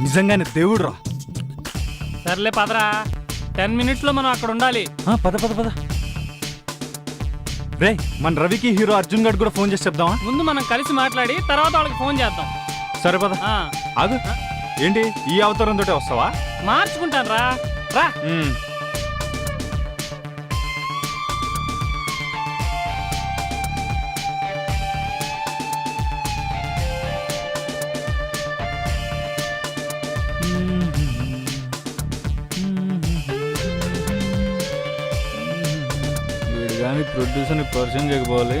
నిజంగానే దేవుడు రా సర్లే పదరా. టెన్ మినిట్స్లో మనం అక్కడ ఉండాలి. పద పద పద. రే మన రవికి హీరో అర్జున్ గడ్ కూడా ఫోన్ చేసి చెప్దామా? ముందు మనం కలిసి మాట్లాడి తర్వాత వాళ్ళకి ఫోన్ చేద్దాం. సరే పద. ఆ, ఆగు. ఏంటి ఈ అవతారం తోటే వస్తావా? మార్చుకుంటాను రా. రా. ప్రొడ్యూసర్ని పరిచయం చేయకపోవాలి.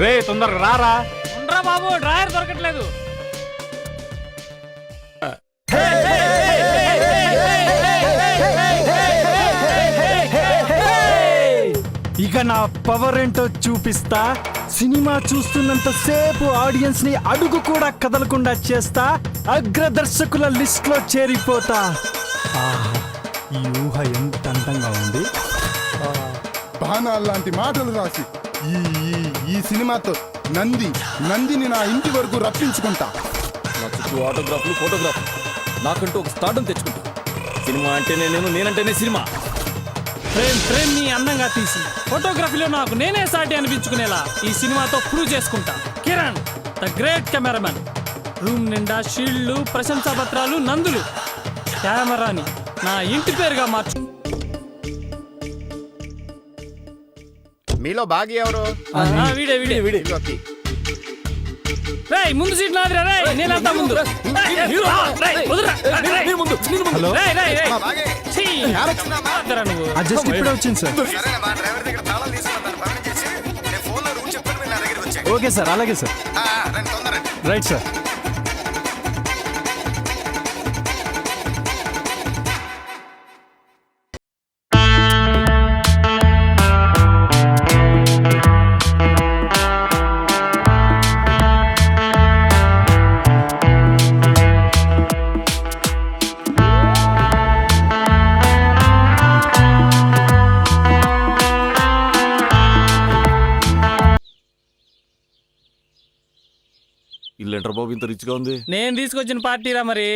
రే తొందరగా రారా? ఉండరా బాబు డ్రాయర్ దొరకట్లేదు. ఇక నా పవర్ ఏంటో చూపిస్తా. సినిమా చూస్తున్నంత సేపు ఆడియన్స్ని అడుగు కూడా కదలకుండా చేస్తా. అగ్రదర్శకుల లిస్ట్లో చేరిపోతా. ఆహా, ఈ ఊహ ఎంత అందంగా ఉంది? బాణాలు లాంటి మాటలు రాసి ఈ ఈ ఈ సినిమాతో నంది నందిని నా ఇంటి వరకు రప్పించుకుంటా. నా చుట్టూ ఆటోగ్రాఫ్లు ఫోటోగ్రాఫ్ నాకంటూ ఒక స్టార్డం తెచ్చుకుంటా. సినిమా అంటేనే నేను నేనంటేనే సినిమా. ఫ్రేమ్ ఫ్రేమ్ని అందంగా తీసి ఫోటోగ్రఫీలో నాకు నేనే సాటి అనిపించుకునేలా ఈ సినిమాతో ప్రూవ్ చేసుకుంటా. Kiran the great cameraman room నిండా షీల్డ్లు ప్రశంసా పత్రాలు నందులు. కెమెరాని నా ఇంటి పేరుగా మార్చు. మీలో బాగి ఎవరు? ఆ, వీడే వీడే. వీడే. రేయ్ ముందు సీట్ నాదిరా రేయ్ నేనంతా ముందు. రేయ్, రేయ్, రేయ్, వదరురా, రేయ్, రేయ్. హలో రేయ్, రేయ్, రేయ్. మా బాగి. ఛీ, వదరురా నువ్వు. ఆ జస్ట్ ఇప్పుడే వచ్చింది సార్. సరేనా మా డ్రైవర్ దగ్గర తాళాలు తీసుకున్నాను పంపించేసి నేను ఫోన్లో రూమ్ చెప్తాను మీరు నా దగ్గర వచ్చాయి ఓకే సార్ అలాగే సార్. రండి తొందర రండి. Right sir. ఇల్లు ఎంటర్ బాబు ఇంత రిచ్గా ఉంది? నేను తీసుకొచ్చిన పార్టీరా మరి?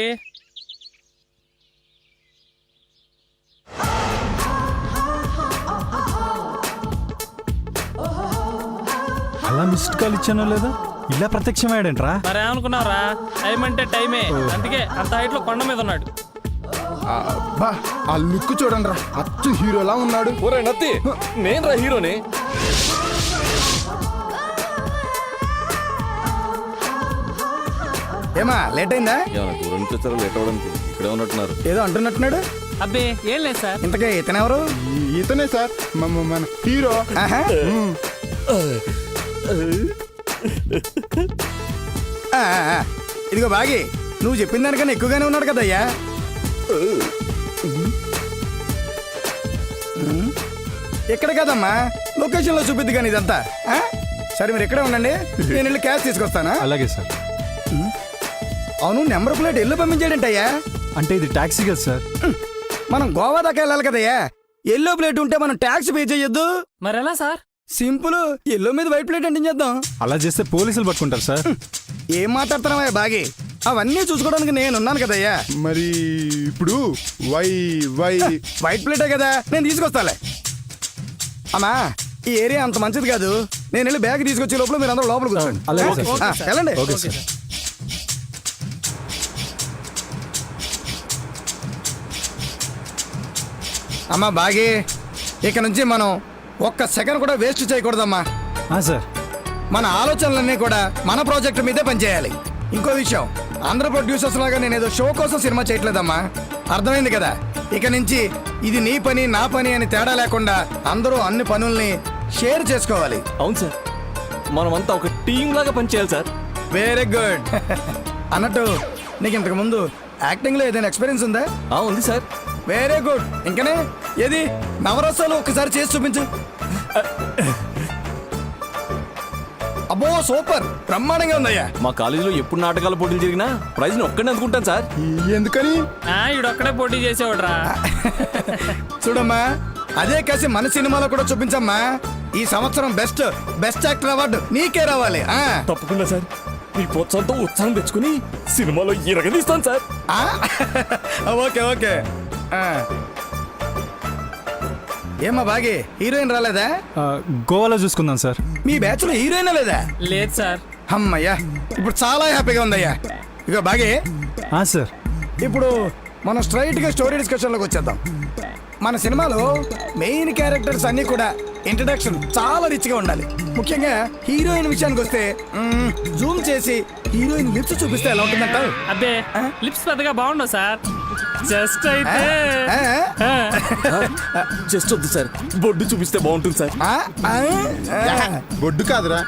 అలా మిస్డ్ కాల్ ఇచ్చానో లేదా? ఇలా ప్రత్యక్షమయ్యాడంట్రా? మరి ఏమనుకున్నావురా? టైం అంటే టైమే అందుకే అంత హైట్లో కొండ మీద ఉన్నాడు. ఆ, బా ఆ లుక్ చూడండి రా అచ్చు హీరోలా ఉన్నాడు. ఒరే నత్తి నేను రా హీరోని? ఏమా లేట్ అయిందా? ఏమన్నా దూరం నుంచి వచ్చారో? లేట్ అవ్వడానికి? ఇక్కడే ఉన్నట్టున్నారు. ఏదో అంటున్నట్టున్నాడు? అబ్బే ఏం లేదు సార్. ఇంతకే ఇతనెవరు? ఈ- ఇతనే సార్ మన మన హీరో. ఆహా. ఆ, ఆ, ఆ. ఇదిగో బాగి నువ్వు చెప్పిన దానికన్నా ఎక్కువగానే ఉన్నాడు కదయ్యా. ఉమ్. ఇక్కడ కదమ్మా లొకేషన్లో చూపిద్ది కానీ ఇదంతా. ఆ? సరే మీరు ఇక్కడే ఉండండి. నేను వెళ్ళి క్యాష్ తీసుకొస్తానా? అలాగే సార్. అవును నెంబర్ ప్లేట్ ఎల్లు పంపించాడంటయ్యా. అంటే ఇది టాక్సీ కదా సార్. మనం గోవా దాకా వెళ్ళాలి కదయ్యా. ఎల్లో ప్లేట్ ఉంటే మనం ట్యాక్స్ పే చేయొద్దు. మరి ఎలా సార్? సింపుల్ ఎల్లో మీద వైట్ ప్లేట్ అంటించేద్దాం అలా చేస్తే పోలీసులు పట్టుకుంటారు సార్. ఏం మాట్లాడుతున్నావా బాగి? అవన్నీ చూసుకోవడానికి నేను ఉన్నాను కదయ్యా. మరి ఇప్పుడు వై వై. వైట్ ప్లేటే కదా నేను తీసుకొస్తాలే. అమ్మా ఈ ఏరియా అంత మంచిది కాదు. నేను వెళ్ళి బ్యాగ్ తీసుకొచ్చే లోపల మీరు అందరూ లోపల కూర్చోండి అలాగే ఆ, సార్. వెళ్ళండి. Okay sir. అమ్మా బాగి. ఇక నుంచి మనం ఒక్క సెకండ్ కూడా వేస్ట్ చేయకూడదమ్మా. ఆ, సార్. మన ఆలోచనలన్నీ కూడా మన ప్రాజెక్ట్ మీదే పనిచేయాలి. ఇంకో విషయం అందరు ప్రొడ్యూసర్స్ లాగా నేను ఏదో షో కోసం సినిమా చేయట్లేదమ్మా. అర్థమైంది కదా? ఇక నుంచి ఇది నీ పని నా పని అని తేడా లేకుండా అందరూ అన్ని పనుల్ని షేర్ చేసుకోవాలి. అవును సార్. మనమంతా ఒక టీం లాగా పనిచేయాలి సార్. వెరీ గుడ్ అన్నట్టు నీకు ఇంతకు ముందు యాక్టింగ్లో ఏదైనా ఎక్స్పీరియన్స్ ఉందా? ఆ ఉంది సార్. Very good ఇంకనే? ఏది? నవరసాలు ఒక్కసారి చేసి చూపించు. అబ్బో సూపర్. బ్రహ్మాండంగా ఉందయ్యా. మా కాలేజీలో ఎప్పుడు నాటకాల పోటీలు జరిగినా ప్రైజ్ని ఒక్కడే అందుకుంటాను సార్. ఎందుకని? ఆ ఈడొక్కడే పోటీ చేసేవాడురా. చూడమ్మా అదే కాసి మన సినిమాలో కూడా చూపించమ్మా. ఈ సంవత్సరం బెస్ట్ బెస్ట్ యాక్టర్ అవార్డు నీకే రావాలి. ఆ. తప్పకుండా సార్. మీ ప్రోత్సాహంతో ఉత్సాహం తెచ్చుకుని సినిమాలో ఇరగదీస్తాను సార్. ఆ? Okay okay. ఏమ్మా బాగి హీరోయిన్ రాలేదా? గోవాలో చూసుకుందాం సార్. మీ బ్యాచ్లో హీరోయిన్ లేదా? లేదు సార్. అమ్మయ్యా ఇప్పుడు చాలా హ్యాపీగా ఉందయ్యా. ఇక బాగే ఆ, సార్. ఇప్పుడు మనం స్ట్రైట్గా స్టోరీ డిస్కషన్లోకి వచ్చేద్దాం. మన సినిమాలో మెయిన్ క్యారెక్టర్స్ అన్ని కూడా ఇంట్రడక్షన్ చాలా రిచ్గా ఉండాలి. ముఖ్యంగా హీరోయిన్ విషయానికి వస్తే జూమ్ చేసి హీరోయిన్ లిప్స్ చూపిస్తే ఎలా ఉంటుందంటావు? అబ్బే లిప్స్ పెద్దగా బాగుండవు సార్. జస్ట్ అయితే జస్ట్ వద్దు సార్ బొడ్డు చూపిస్తే బాగుంటుంది సార్? బొడ్డు కాదురా.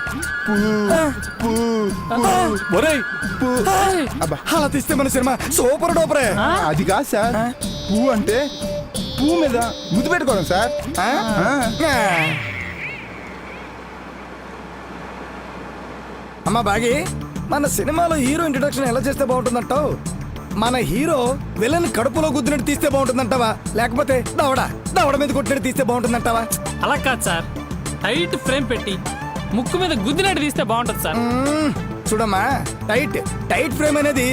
పూ పూ ఒరేయ్. అబ్బా అలా తీస్తే మన సినిమా సూపర్ డూపరే. అది కాదు సార్ పూ అంటే పూ మీద ముద్దు పెట్టుకోవడం సార్. అమ్మా బాగి మన సినిమాలో హీరో ఇంట్రడక్షన్ ఎలా చేస్తే బాగుంటుందంటావు? మన హీరో విలన్ కడుపులో గుద్దినట్టు తీస్తే బాగుంటుందంటావా? లేకపోతే దవడ దవడ మీద కొట్టినట్టు తీస్తే బాగుంటుందంటావా? అలా కాదు సార్. టైట్ ఫ్రేమ్ పెట్టి ముక్కు మీద గుద్దినట్టు తీస్తే బాగుంటుంది సార్. మ్మ్. చూడమ్మా టైట్ టైట్ ఫ్రేమ్ అనేది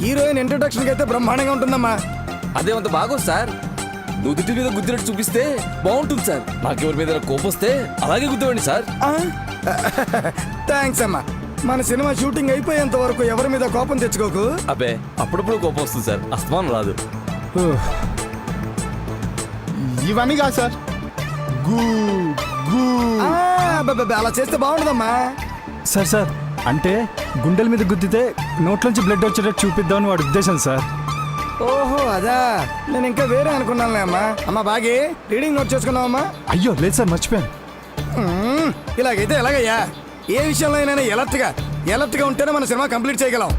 హీరోయిన్ ఇంట్రడక్షన్ అయితే బ్రహ్మాండంగా ఉంటుందమ్మా. అదేమంత బాగోదు సార్. నుదుటి మీద గుద్దినట్టు చూపిస్తే బాగుంటుంది సార్. నాకెవరి మీద కోపం వస్తే అలాగే గుద్దేవండి సార్. థ్యాంక్స్ అమ్మా. మన సినిమా షూటింగ్ అయిపోయేంత వరకు ఎవరి మీద కోపం తెచ్చుకోకు? అబ్బే అప్పుడప్పుడు కోపం వస్తుంది సార్. అస్తమానం రాదు. ఇవన్నీ కాదు సార్. గూ గూ. ఆ, అబ్బబ్బబ్బ, అలా చేస్తే బాగుండదమ్మా. సార్ సార్ అంటే గుండెల మీద గుద్దితే నోట్లోంచి బ్లడ్ వచ్చేటట్టు చూపిద్దామని వాడి ఉద్దేశం సార్. ఓహో అదా. నేను ఇంకా వేరే అనుకున్నానులే అమ్మా. అమ్మా బాగి రీడింగ్ నోట్ చేసుకున్నావమ్మా? అయ్యో లేదు సార్ మర్చిపోయాను. మ్మ్, ఇలాగైతే ఎలాగయ్యా? ఏ విషయంలో అయినా ఎలర్ట్గా ఎలర్ట్గా ఉంటేనే మన సినిమా కంప్లీట్ చేయగలం.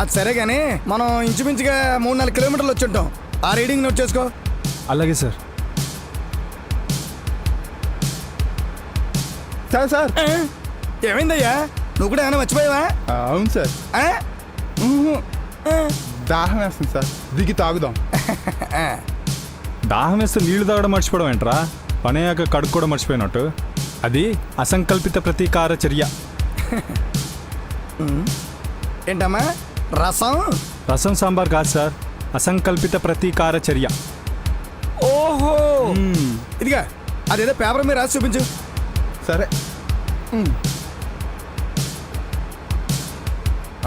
అది సరే కానీ మనం ఇంచుమించుగా మూడు నాలుగు కిలోమీటర్లు వచ్చి ఉంటాం ఆ రీడింగ్ నోట్ చేసుకో. అలాగే సార్. Sir sir. ఏమైందయ్యా? నువ్వు కూడా ఏమైనా మర్చిపోయావా? అవును సార్. దాహం వేస్తుంది సార్. దిగి తాగుదాం. దాహం వేస్తే నీళ్ళు తాగడం మర్చిపోవడం ఏంట్రా? పనయ్యాక కడుక్కు కూడా మర్చిపోయినట్టు. అది అసంకల్పిత ప్రతీకార చర్య. ఏంటమ్మా? రసం? రసం సాంబార్ కాదు సార్. అసంకల్పిత ప్రతీకార చర్య. ఓహో! ఇదిగా అదేదో పేపర్ మీద రాసి చూపించు. సరే.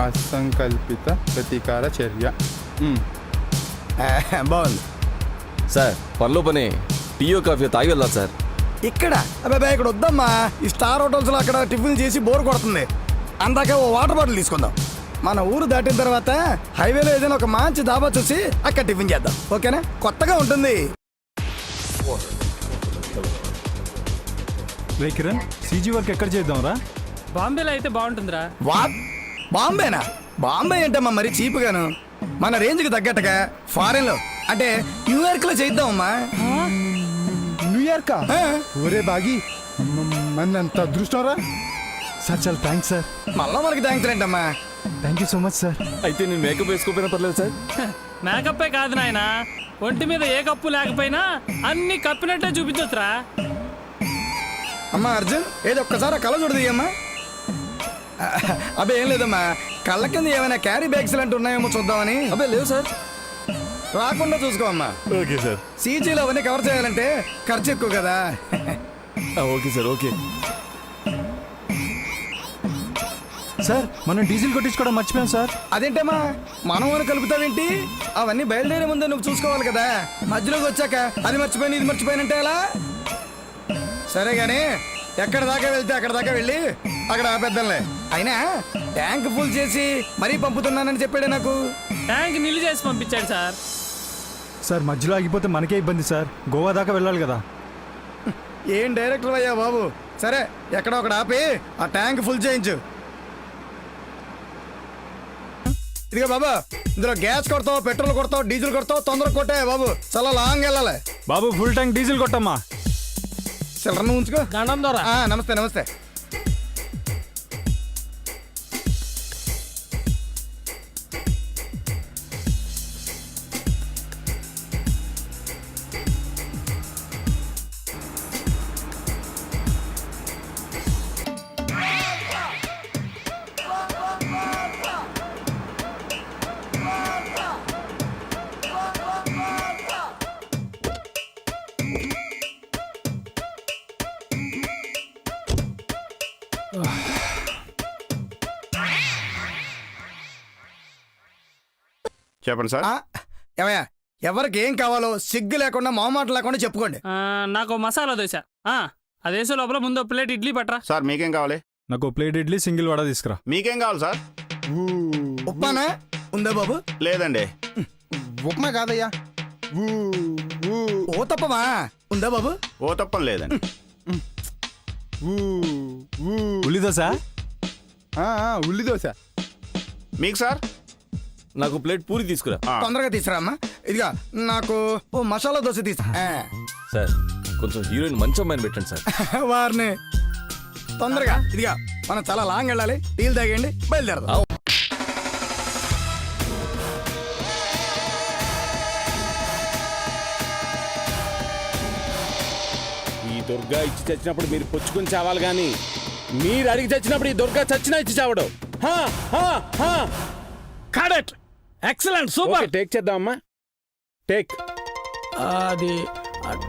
అసంకల్పిత ప్రతీకార చర్య. బాగుంది. సార్ పనిలో పని టీయో కాఫీ తాగి వెళ్దాం సార్. ఇక్కడ. అబ్బాయి ఇక్కడ వద్దమ్మా. ఈ స్టార్ హోటల్స్లో అక్కడ టిఫిన్ చేసి బోర్ కొడుతుంది. అందాక ఓ వాటర్ బాటిల్ తీసుకుందాం. మన ఊరు దాటిన తర్వాత హైవేలో ఏదైనా ఒక మంచి దాబా చూసి అక్కడ టిఫిన్ చేద్దాం. ఓకేనా? కొత్తగా ఉంటుంది. రే కిరణ్ సీజీ వర్క్ ఎక్కడ చేద్దాంరా? బాంబేలో అయితే బాగుంటుందిరా. వా బాంబేనా? బాంబే ఏంటమ్మా మరి చీప్ గాను మన రేంజ్కి తగ్గట్టుగా ఫారెన్లో అంటే న్యూయార్క్లో చేద్దామమ్మా న్యూయార్కా ఆ, ఒరే బాగి మన్నంత అదృష్టం రా సార్ చాలా థ్యాంక్స్ సార్ మళ్ళా మనకి థ్యాంక్స్ ఏంటమ్మా thank you so much sir అయితే నేను మేకప్ వేసుకోపోయినా పర్లేదు సార్ మేకప్పే కాదు నాయన ఒంటి మీద ఏ కప్పు లేకపోయినా అన్ని కప్పినట్టే చూపించొచ్చురా అమ్మా అర్జున్ ఏదో ఒక్కసారి ఆ కళ్ళ చూడదు అమ్మా అబ్బే ఏం లేదమ్మా కళ్ళ కింద ఏమైనా క్యారీ బ్యాగ్స్ లాంటి ఉన్నాయేమో చూద్దామని అబ్బే లేవు సార్ రాకుండా చూసుకో అమ్మా. Okay sir. సీజీలో అవన్నీ కవర్ చేయాలంటే ఖర్చు ఎక్కువ కదా. Okay sir okay. సార్ మనం డీజిల్ కొట్టించుకోవడం మర్చిపోయాం సార్. అదేంటమ్మా మనం అని కలుపుతావేంటి? అవన్నీ బయలుదేరే ముందే నువ్వు చూసుకోవాలి కదా. మధ్యలోకి వచ్చాక అది మర్చిపోయిన ఇది మర్చిపోయినంటే ఎలా? సరే గానీ ఎక్కడ దాకా వెళ్తే అక్కడ దాకా వెళ్ళి అక్కడ ఆపేద్దాంలే. అయినా ట్యాంక్ ఫుల్ చేసి మరీ పంపుతున్నానని చెప్పాడే నాకు. ట్యాంక్ నిల్లు చేసి పంపించాడు సార్. సార్ మధ్యలో ఆగిపోతే మనకే ఇబ్బంది సార్. గోవా దాకా వెళ్ళాలి కదా. ఏం డైరెక్టర్ అయ్యా బాబు? సరే ఎక్కడో ఒకటి ఆపి ఆ ట్యాంక్ ఫుల్ చేయించు. ఇదిగో బాబా ఇందులో గ్యాస్ కొడతావు పెట్రోల్ కొడతావు డీజిల్ కొడతావు తొందరగా కొట్టే బాబు. చాలా లాంగ్ వెళ్ళాలి. బాబు ఫుల్ ట్యాంక్ డీజిల్ కొట్టమ్మా. చిల్లరను ఉంచుకో. దండం ద్వారా. ఆ, నమస్తే నమస్తే. చెప్పండి సార్. ఏమయ్యా ఎవరికి ఏం కావాలో సిగ్గు లేకుండా మొహమాట లేకుండా చెప్పుకోండి. ఆ, నాకు మసాలా దోశ. ఆ, అదేసే లోపల ముందు ప్లేట్ ఇడ్లీ పట్రా. సార్ మీకేం కావాలి? నాకు ప్లేట్ ఇడ్లీ సింగిల్ వడ తీసుకురా. మీకేం కావాలి సార్? ఉప్మానా? ఉందా బాబు? లేదండి. ఉప్మా కాదయ్యా. ఊ, ఊ, ఓ తప్పమా? ఉందా బాబు? ఓ తప్పం లేదండి. ఊ, ఊ. ఉల్లి దోశ? ఆ, ఆ, ఉల్లి దోశ. మీకు సార్? నాకు ప్లేట్ పూరి తీసుకురా. తొందరగా తీసురా అమ్మా. ఇదిగా నాకు ఓ మసాలా దోశ తీసు. సార్ కొంచెం హీరోయిన్ మంచి అమ్మాయిని పెట్టండి సార్. వారిని. తొందరగా ఇదిగా మనం చాలా లాంగ్ వెళ్ళాలి. టీలు తాగండి బయలుదేరదాం. ఈ దుర్గా ఇచ్చి చచ్చినప్పుడు మీరు పుచ్చుకుని చావాలి కానీ మీరు అడిగి చచ్చినప్పుడు ఈ దుర్గా చచ్చినా ఇచ్చి చావడం. హా, హా, హా. Correct excellent super okay, take చేద్దామమ్మా take అది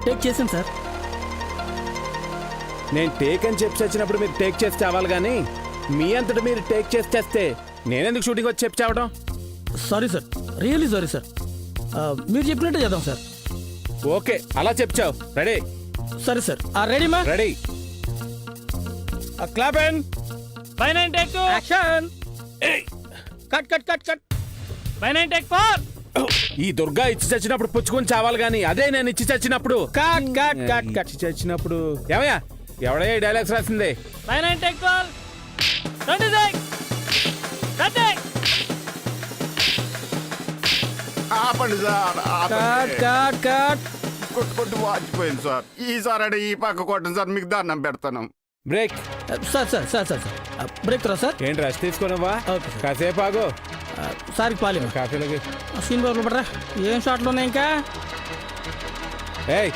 టేక్ చేసాను సార్. నేను టేక్ అని చెప్పి చచ్చినప్పుడు మీరు టేక్ చేసి చావాలి కానీ మీ అంతటి మీరు టేక్ చేసి చేస్తే నేనెందుకు షూటింగ్ వచ్చి చెప్పి చావడం sorry sir really sorry sir మీరు చెప్పినట్టే చేద్దాం సార్. ఓకే అలా చెప్పావు రెడీ సరే సార్ రెడీ మా? Ready clap and by nine take two action cut cut cut cut by nine take four ఈ దుర్గా ఇచ్చి చచ్చినప్పుడు పుచ్చుకొని చావాలి కానీ అదే నేను ఇచ్చి చచ్చినప్పుడు. కట్ కట్ కట్ కట్ ఇచ్చి చచ్చినప్పుడు. ఏమయ్యా? ఎవడయ్యా ఈ డైలాగ్స్ రాసింది? By nine take twelve twenty ఆపండి సార్ కట్. కట్ కట్ కొట్టు కొట్టు వాచిపోయింది సార్. ఈసారి అంటే ఈ పక్క కొట్టండి సార్ మీకు దాన్నం పెడతాను. Break sir sir sir sir break రా సార్. ఏంటి రెస్ట్ తీసుకున్నావా? ఓకే. కాసేపు ఆగు. సార్కి పాలి కాఫీలోకి సీన్ బాబు పడరా. ఏం షాట్లు ఉన్నాయి ఇంకా? ఏయ్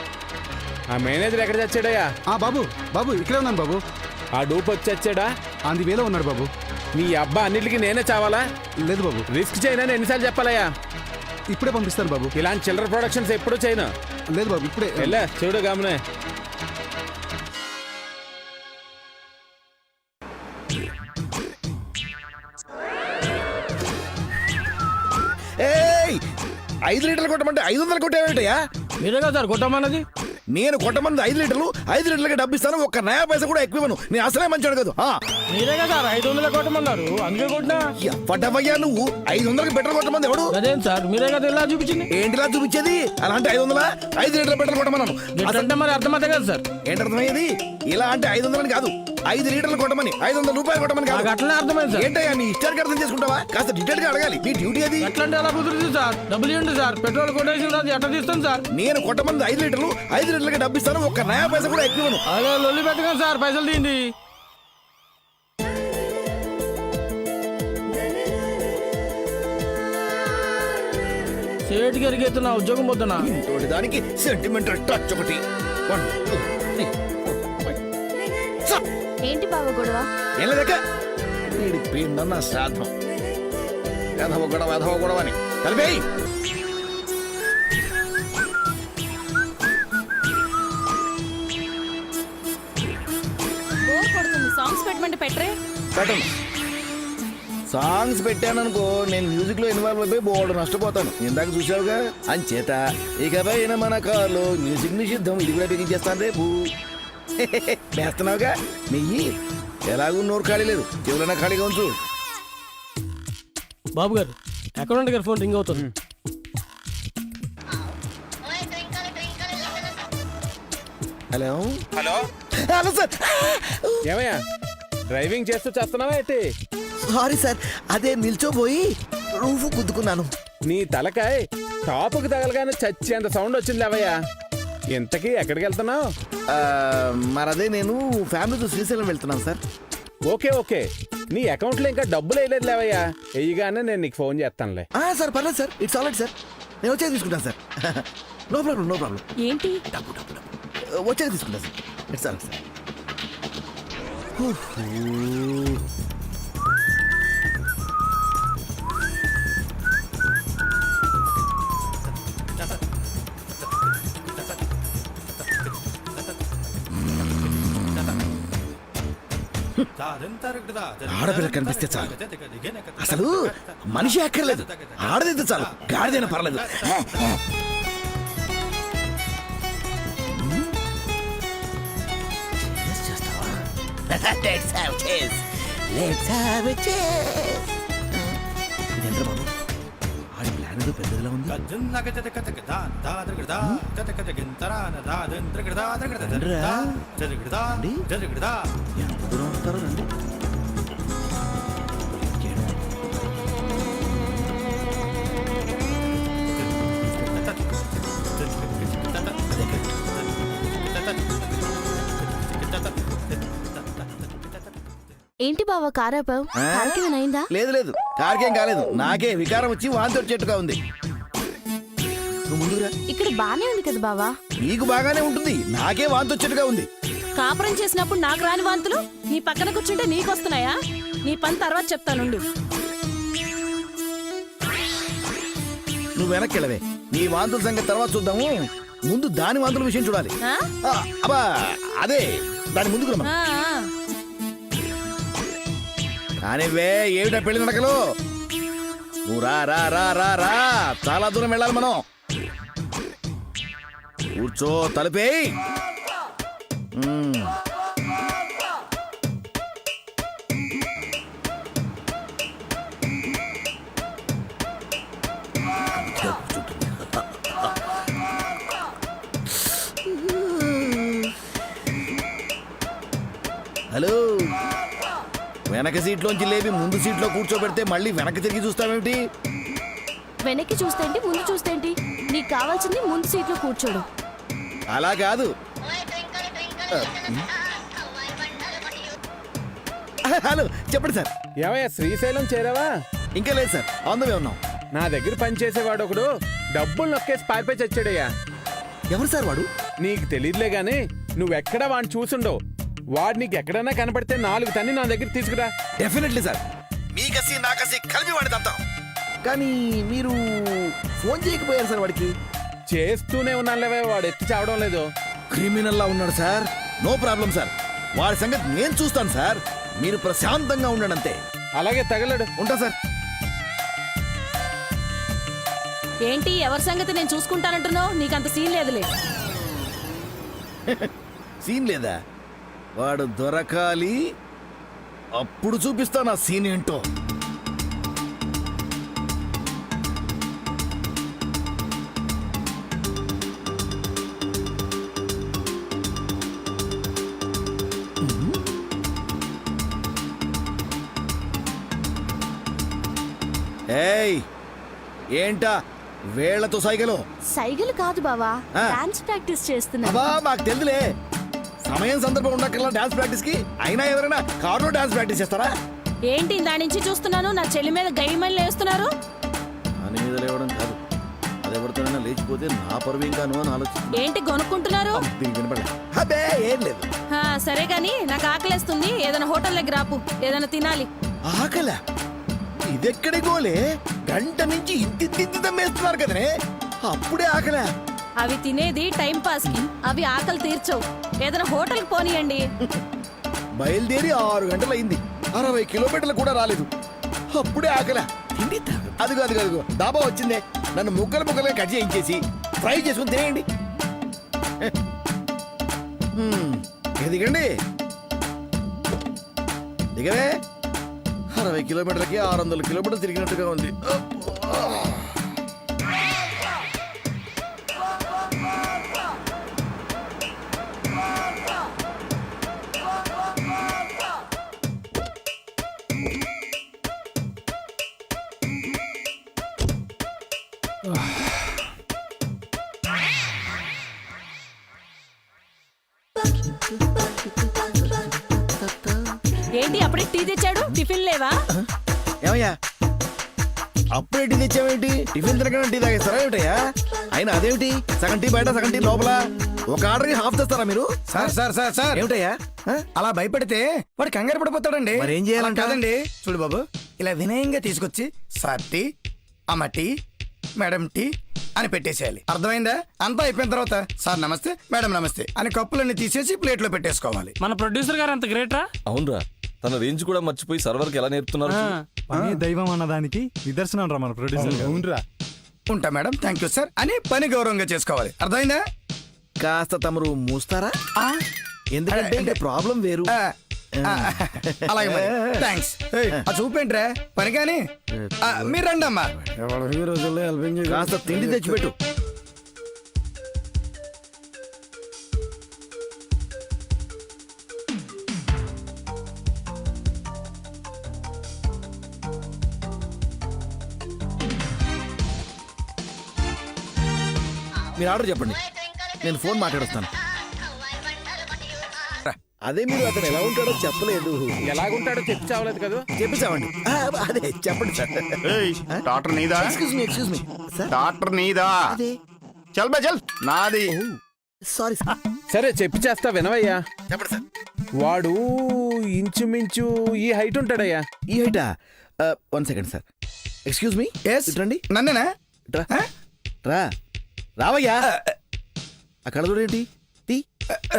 ఆ మేనేజర్ ఎక్కడ చచ్చాడయ్యా? ఆ బాబు బాబు ఇక్కడే ఉన్నాను బాబు. ఆ డూప్ వచ్చి చచ్చాడా? అంది వేలో ఉన్నాడు బాబు. నీ అబ్బా అన్నిటికీ నేనే చావాలా? లేదు బాబు. రిస్క్ చేయనని ఎన్నిసార్లు చెప్పాలయ్యా? ఇప్పుడే పంపిస్తాను బాబు. ఇలాంటి చిల్లర ప్రొడక్షన్స్ ఎప్పుడూ చేయను. లేదు బాబు ఇప్పుడే. వెళ్ళా చూడు గమనే. ఐదు లీటర్లు కొట్టమంటే ఐదు వందలు కొట్టేవేంటయ్యా? మీరే కదా సార్ కొట్టమన్నది? నేను కొట్టమంది ఐదు లీటర్లు ఐదు లీటర్లకి డబ్బు ఇస్తాను ఒక్క నయా పైసా కూడా ఎక్కువ ఇవ్వను. నేను అసలే మంచి అడగదు మీరే కదా ఐదు వందలు కొట్టమన్నారు. అందుకే కొట్టినా? పడ్డవయ్యా నువ్వు. ఐదు వందలకి పెట్రోల్ కొట్టమంది ఎవడు? అదేం సార్ మీరే కదా ఇలా చూపించింది? ఏంటిలా చూపించేది? అలాంటి ఐదు వందల? ఐదు లీటర్ల పెట్రోల్ కొట్టమన్నాను. అంటే మరి అర్థమైతే కదా సార్. ఏంటి అర్థమయ్యేది? ఇలా అంటే ఐదు వందలని కాదు. ఐదు లీటర్లు కొట్టమని ఐదు వందల రూపాయలు కొట్టమని కాదు. అట్లనే అర్థమైంది సార్. ఏంటయ్యా నీ ఇష్టానికి అర్థం చేసుకుంటావా? కాస్త డీటెయిల్గా అడగాలి. నీ డ్యూటీ అది ఎట్లా అంటే ఎలా కుదురుతుంది సార్? డబ్బులు ఇవ్వండి సార్. పెట్రోల్ కొట్టేసిన తర్వాత ఎట్లా తీస్తాను సార్? నేను కొట్టమంది ఐదు లీటర్లు ఐదు లీటర్లకి డబ్బు ఇస్తాను ఒక్క నయా పైసా కూడా ఎక్కువ. అదే లొల్లి పెట్టగా సార్ పైసలు తీయండి. సేటు గారికి అయితే నా ఉద్యోగం ఇంతోటి దానికి సెంటిమెంటల్ టచ్ ఒకటి. ఏంటి బావ గొడవ? ఏం లేదక్క. వీడి పిండన్న శ్రాద్ధం వెధవ గొడవ వెధవ గొడవ అని. కలిపేయి సాంగ్స్ పెట్టమంటే పెట్టరే. పెట్టను. సాంగ్స్ పెట్టాననుకో నేను మ్యూజిక్లో ఇన్వాల్వ్ అయిపోయి బోర్డు నష్టపోతాను. ఇందాక చూసావుగా అంచేత ఇకపై మన కార్లో మ్యూజిక్ నిషిద్ధం ఇది కూడా బిగించేస్తాను రేపు. వేస్తున్నావుగా? నెయ్యి? ఎలాగూ నోరు ఖాళీ లేదు. చెవులన్నా ఖాళీగా ఉంచు. బాబు గారు అకౌంటెంట్ గారి ఫోన్ రింగ్ అవుతుంది. హలో? హలో? Hello sir. ఏమయ్యా? డ్రైవింగ్ చేస్తూ చేస్తున్నావా ఏంటి? సారీ సార్ అదే నిల్చోపోయి రూఫ్ గుద్దుకున్నాను. నీ తలకాయ టాపుకి తగలగానే చచ్చేంత సౌండ్ వచ్చింది లేవయ్యా. ఇంతకీ ఎక్కడికి వెళ్తున్నావు? ఆ, మరదే నేను ఫ్యామిలీతో శ్రీశైలం వెళ్తున్నాను సార్ ఓకే ఓకే. నీ అకౌంట్లో ఇంకా డబ్బులు వేయలేదు లేవయ్యా. వెయ్యగానే నేను నీకు ఫోన్ చేస్తానులే. ఆ, సార్ పర్లేదు సార్ ఇట్స్ ఆల్ సార్ నేను వచ్చాక తీసుకుంటాను sir no problem no problem ఏంటి? డబ్బు డబ్బు డబ్బు. వచ్చాక తీసుకుంటాను సార్ ఇట్స్ ఆల్ సార్ ఆడపిల్ల కనిపిస్తే చాలు అసలు మనిషి అక్కర్లేదు ఆడదైతే చాలు గాడిదైనా పర్లేదు Let's have cheese. Let's have a cheese. ఇదేంట్రా బాబు ఆడి ప్లాన్ ఏదో పెద్దదిలా ఉంది రండిరా. రండి. ఎంత దూరం వస్తారో రండి ఏంటి బావ? అయిందా? లేదు లేదు. కార్కేం కాలేదు. నాకే వికారం వచ్చి వాంతి వచ్చేట్టుగా ఉంది. ఇక్కడ బానే ఉంది కదా బావా. నీకు బాగానే ఉంటుంది. నాకే వాంతి వచ్చేట్టుగా ఉంది. కాపురం చేసినప్పుడు నాకు రాని వాంతులు నీ పక్కన కూర్చుంటే నీకు వస్తున్నాయా నీ పని తర్వాత చెప్తానుండు నువ్వు వెనక్కి వెళ్ళవే. నీ వాంతుల సంగతి తర్వాత చూద్దాము. ముందు దాని వాంతుల విషయం చూడాలి. ఆ? ఆ, అబ్బా అదే దాని ముందుకు రమ్మను. ఆ, ఆ. కానివ్వే ఏమిటా పెళ్ళి నడకలు? నువ్వు రా రా రా రా రా. చాలా దూరం వెళ్ళాలి మనం. కూర్చో తలుపేయ్. హలో. వెనక సీట్లోంచి లేపి ముందు సీట్లో కూర్చోబెడితే మళ్ళీ వెనక్కి తిరిగి చూస్తావేమిటి? వెనక్కి చూస్తేంటి ముందు చూస్తేంటి నీకు కావాల్సింది ముందు సీట్లో కూర్చోడు. అలా కాదు. హలో చెప్పండి సార్. ఏమయ్యా శ్రీశైలం చేరావా? ఇంకా లేదు సార్ ఆందమే ఉన్నాం. నా దగ్గర పనిచేసేవాడు ఒకడు డబ్బులు నొక్కేసి పారిపోయి చచ్చాడయ్యా. ఎవరు సార్ వాడు? నీకు తెలియదులే గాని నువ్వెక్కడ వాడిని చూసుండవు. వాడు నీకు ఎక్కడైనా కనపడితే నాలుగు తన్ని నా దగ్గర తీసుకురా. Definitely sir. మీ కసి నా కసి కలిపి వాడి తంతాం. కానీ మీరు ఫోన్ చేయకపోయారు సార్ వాడికి? చేస్తూనే ఉన్నానులేవే వాడు ఎత్తి చావడం లేదు. క్రిమినల్ లా ఉన్నాడు సార్. No problem sir. వాడి సంగతి నేను చూస్తాను సార్. మీరు ప్రశాంతంగా ఉండండి అంతే. అలాగే తగలడు. ఉంటా సార్. ఏంటి ఎవరి సంగతి నేను చూసుకుంటానంటున్నావు? నీకంత సీన్ లేదులే. సీన్ లేదా? వాడు దొరకాలి అప్పుడు చూపిస్తా నా సీన్ ఏంటో. ఏంటా? వేళ్ళతో సైగలు? సైకిల్ కాదు బావా ఆ. డాన్స్ ప్రాక్టీస్ చేస్తున్నా. అబ్బా మాకు తెలుదులే. సమయం సందర్భం ఉండక్కర్లా డాన్స్ ప్రాక్టీస్కి అయినా ఎవరైనా కారులో డాన్స్ ప్రాక్టీస్ చేస్తారా? ఏంటి దాని నుంచి చూస్తున్నాను? నా చెల్లి మీద గైమని లేస్తున్నారు? అని మీద లేవడం కాదు. అది ఎవరితోనైనా లేచిపోతే నా పరువు ఇంకాను అని ఆలోచిస్తుంది ఏంటి కొనుక్కుంటున్నారు దీనికి వినపడలే. అబ్బే ఏం లేదు. ఆ, సరే గాని నాకు ఆకలేస్తుంది. ఏదైనా హోటల్ దగ్గర ఆపు. ఏదైనా తినాలి. ఆకల? ఇదెక్కడి గోలే గంట నుంచి ఇంటి తమ్మేస్తున్నారు కదనే? అప్పుడే ఆకలా. అవి తినేది టైం పాస్కి అవి ఆకలి తీర్చవు. ఏదైనా హోటల్కి పోనీయండి. బయలుదేరి ఆరు గంటలైంది అరవై కిలోమీటర్లు కూడా రాలేదు. అప్పుడే ఆకలా. అదిగో అదిగో అదిగో. దాబా వచ్చిందే. నన్ను ముక్కలు ముక్కలుగా కట్ చేయించేసి ఫ్రై చేసుకుని తినేయండి. హ్మ్, ఇక దిగండి. దిగవే. అరవై కిలోమీటర్లకి ఆరు వందల కిలోమీటర్లు తిరిగినట్టుగా ఉంది. అప్పుడే టీ తెచ్చాడు టిఫిన్ లేవా? ఏమయ్యా? అప్పుడే టీ తెచ్చావేంటి? టిఫిన్ తినగానే టీ తాగేస్తారా ఏమిటయ్యా? అయినా అదేమిటి? సగం టీ బయట సగం టీ లోపల. ఒక ఆర్డర్ హాఫ్ తెస్తారా మీరు? Sir sir sir sir. ఏమిటయ్యా? అలా భయపడితే వాడు కంగారు పడిపోతాడండి. మరి ఏం చేయాలంట? కాదండి. చూడు బాబు ఇలా వినయంగా తీసుకొచ్చి సార్ టీ అమ్మ టీ మేడం టీ అని పెట్టేసేయాలి. అర్థమైందా? అంతా అయిపోయిన తర్వాత సార్ నమస్తే మేడం నమస్తే అని కప్పులన్నీ తీసేసి ప్లేట్లో పెట్టేసుకోవాలి. మన ప్రొడ్యూసర్ గారు అంత గ్రేట్రా? అవునరా. తన రేంజ్ కూడా మర్చిపోయి సర్వర్కి ఎలా నేర్పుతున్నారు ఆ. పని దైవం అన్నదానికి నిదర్శనం రా మన ప్రొడ్యూసర్ గారు. అవునరా. ఉంటా మేడం థ్యాంక్ యూ సార్ అని పని గౌరవంగా చేసుకోవాలి. అర్థమైందా? కాస్త తమరు మూస్తారా? ఎందుకంటే ప్రాబ్లం వేరు. ఆ, ఆ, అలాగే మరి. థ్యాంక్స్ ఆ చూపేంట్రా పని కానీ? ఆ, మీరు రండి అమ్మా కాస్త తిండి తెచ్చిపెట్టు. మీరు ఆర్డర్ చెప్పండి. నేను ఫోన్ మాట్లాడొస్తాను. అదే మీరు అతను ఎలా ఉంటాడో చెప్పలేదు. ఎలాగుంటాడో చెప్పి చావలేదు కదా. చెప్పేసామండి ఆ, అదే చెప్పండి సార్. ఏయ్ డాక్టర్ నీదా? Excuse me excuse me. Sir? Doctor నీదా? అదే. చల్ బే చల్. నాది. Sorry sir. సరే చెప్పి చేస్తా వినవయ్యా. చెప్పండి సార్. వాడు ఇంచుమించు ఈ హైట్ ఉంటాడయ్యా. ఈ హైటా? One second sir. Excuse me. Yes రండి. నన్నేనా? రా. రా. రావయ్యా. ఆ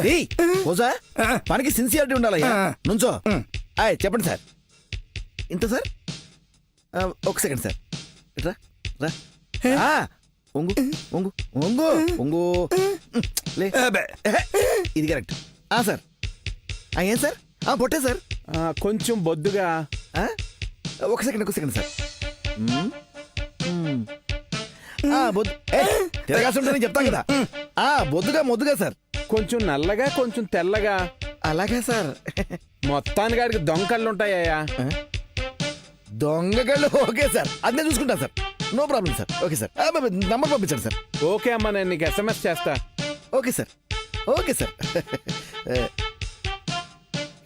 తీ. పోసా మనకి సిన్సియారిటీ ఉండాలయ్యా. నుంచో. ఆయ్ చెప్పండి సార్. ఇంత సార్? ఒక సెకండ్ సార్. ఇట్రా రా. ఆ, ఒంగు ఒంగు ఒంగు ఒంగు లే. ఇది కరెక్ట్. ఆ సార్. ఆ, ఏం సార్? ఆ, పొట్టే సార్. కొంచెం బొద్దుగా. ఆ? ఒక సెకండ్ ఒక సెకండ్ సార్. ఆ, బొద్దు ఏ, తిరగాల్సి ఉంటుందని చెప్తాం కదా. ఆ బొద్దుగా మొద్దుగా సార్. కొంచెం నల్లగా కొంచెం తెల్లగా. అలాగే సార్. మొత్తానికి ఆడికి దొంగళ్ళు ఉంటాయ్యా దొంగగాళ్ళు ఓకే సార్. అది నేను చూసుకుంటా sir. No problem sir. Okay sir. ఆ, బాబా, నంబర్ పంపించండి సార్. ఓకే అమ్మా నేను నీకు ఎస్ఎంఎస్ చేస్తా. Okay sir. Okay sir. ఏ,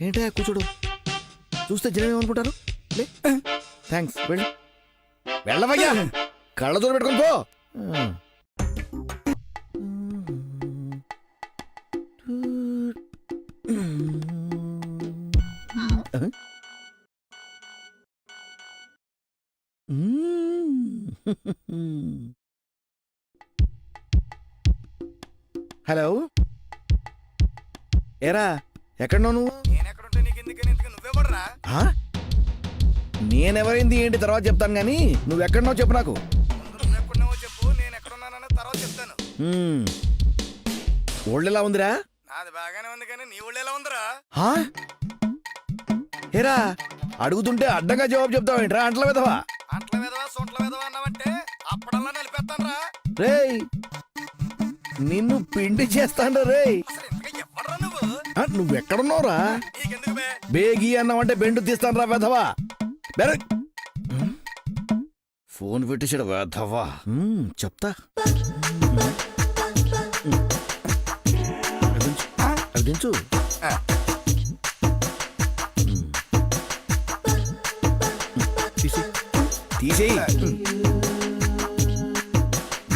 ఏంటా కూర్చోడు? చూస్తే జనం ఏమనుకుంటారు? థ్యాంక్స్ వెళ్ళు. వెళ్ళవయ్యా. కళ్ళ దూరం పెట్టుకొని పో. హలో. ఏరా ఎక్కడున్నావు నువ్వు? నేనెవరైంది ఏంటి తర్వాత చెప్తాను కానీ నువ్వు ఎక్కడున్నావు చెప్పు నాకు. ఒళ్ళెలా ఉందిరా? నాది బాగానే ఉంది కానీ నీ ఊళ్ళో ఎలా ఉందిరా? ఏరా అడుగుతుంటే అడ్డంగా జవాబు చెప్తావు ఏంట్రా? అంట్ల విధవా? అంట్ల వెదవా సొంట్ల వెదవా అన్నావంటే అప్పుడల్లా నిలిపేస్తాను రా నిన్ను పిండి నువ్వు? ఆ, నువ్వెక్కడున్నావురా? బేగి అన్నావంటే బెండు తీస్తాను రా వెధవా ఫోన్ పెట్టేశాడు వెధవా. చెప్తా. దించు. తీసేయ్.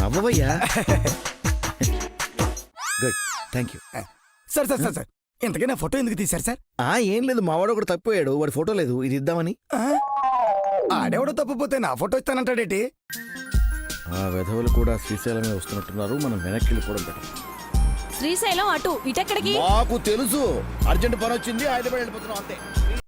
నవ్వవయ్యా. Good thank you sir sir sir sir. ఇంతకీ నా ఫోటో ఎందుకు తీశారు సార్? ఆ ఏం లేదు. మావాడు ఒకటి తప్పిపోయాడు. వాడి ఫోటో లేదు. ఇది ఇద్దామని? ఆడెవడో తప్పిపోతే నా ఫోటో ఇస్తానంటాడేటి? ఆ వెధవులు కూడా శ్రీశైలమే వస్తున్నట్టున్నారు. మనం వెనక్కి వెళ్ళిపోవడం బెటర్. శ్రీశైలం అటు ఇటెక్కడికి? మాకు తెలుసు. అర్జెంట్ పని వచ్చింది హైదరాబాద్ వెళ్ళిపోతున్నాం అంతే.